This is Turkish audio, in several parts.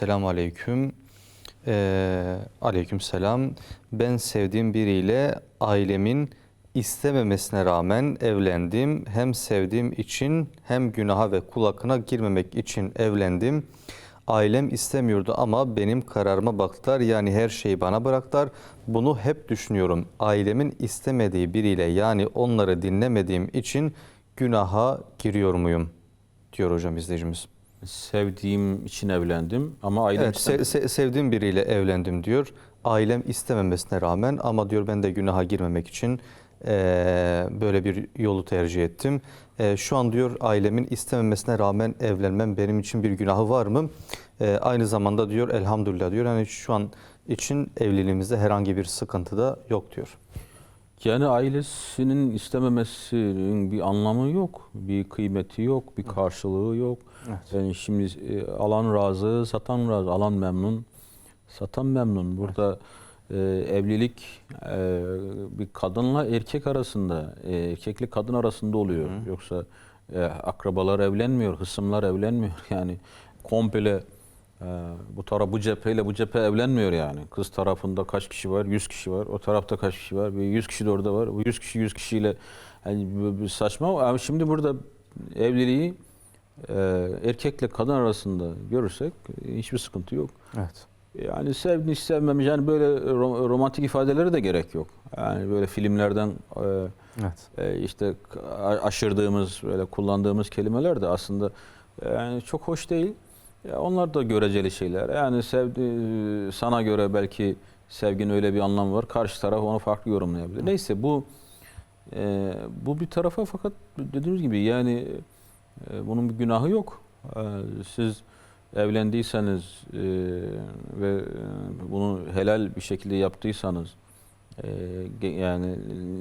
Selamun aleyküm. Ee, aleyküm selam. Ben sevdiğim biriyle ailemin istememesine rağmen evlendim. Hem sevdiğim için hem günaha ve kul hakkına girmemek için evlendim. Ailem istemiyordu ama benim kararıma baktılar. Yani her şeyi bana bıraktılar. Bunu hep düşünüyorum. Ailemin istemediği biriyle yani onları dinlemediğim için günaha giriyor muyum? Diyor hocam izleyicimiz. Sevdiğim için evlendim ama ailem Evet, se- se- sevdiğim biriyle evlendim diyor. Ailem istememesine rağmen ama diyor ben de günaha girmemek için eee, böyle bir yolu tercih ettim. Eee, şu an diyor ailemin istememesine rağmen evlenmem benim için bir günahı var mı? Eee, aynı zamanda diyor elhamdülillah diyor. Yani şu an için evliliğimizde herhangi bir sıkıntı da yok diyor. Yani ailesinin istememesinin bir anlamı yok, bir kıymeti yok, bir karşılığı yok. Evet. Yani şimdi e, alan razı, satan razı, alan memnun, satan memnun. Burada e, evlilik e, bir kadınla erkek arasında, e, erkekli kadın arasında oluyor. Yoksa e, akrabalar evlenmiyor, hısımlar evlenmiyor. Yani komple e, bu taraf bu cepheyle bu cephe evlenmiyor yani. Kız tarafında kaç kişi var? 100 kişi var. O tarafta kaç kişi var? Bir 100 kişi de orada var. Bu 100 kişi 100 kişiyle yani saçma. Ama şimdi burada evliliği e, erkekle kadın arasında görürsek hiçbir sıkıntı yok. Evet. Yani sevmiş sevmemiş yani böyle ro- romantik ifadelere de gerek yok. Yani böyle filmlerden e, Evet. e, işte aşırdığımız böyle kullandığımız kelimeler de aslında yani çok hoş değil. Ya onlar da göreceli şeyler. Yani sevdi sana göre belki sevginin öyle bir anlamı var. Karşı taraf onu farklı yorumlayabilir. Neyse bu e, bu bir tarafa fakat dediğimiz gibi yani e, bunun bir günahı yok. E, siz evlendiyseniz e, ve e, bunu helal bir şekilde yaptıysanız e, yani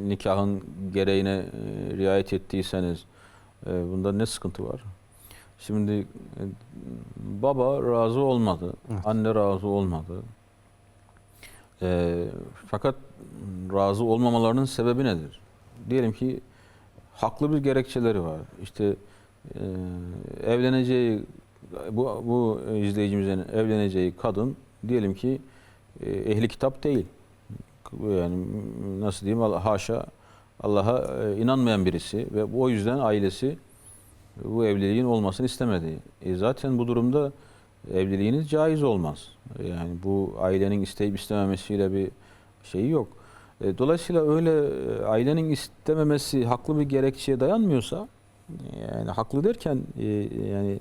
nikahın gereğine e, riayet ettiyseniz e, bunda ne sıkıntı var? Şimdi e, baba razı olmadı, Evet. anne razı olmadı. E, fakat razı olmamalarının sebebi nedir? Diyelim ki haklı bir gerekçeleri var. İşte e, evleneceği bu bu izleyicimizin evleneceği kadın diyelim ki e, ehli kitap değil. Yani nasıl diyeyim haşa Allah'a e, inanmayan birisi ve o yüzden ailesi bu evliliğin olmasını istemedi. E zaten bu durumda evliliğiniz caiz olmaz. Yani bu ailenin isteyip istememesiyle bir şeyi yok. E, Dolayısıyla öyle e, ailenin istememesi haklı bir gerekçeye dayanmıyorsa yani haklı derken e, yani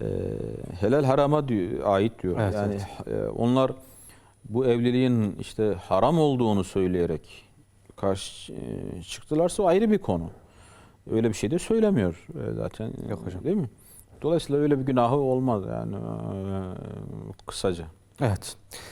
e, helal harama diyor, ait diyor. Evet, yani e, onlar bu evliliğin işte haram olduğunu söyleyerek karşı e, çıktılarsa ayrı bir konu. Öyle bir şey de söylemiyor e, zaten. Yok hocam. Değil mi? Dolayısıyla öyle bir günahı olmaz yani e, kısaca. Evet.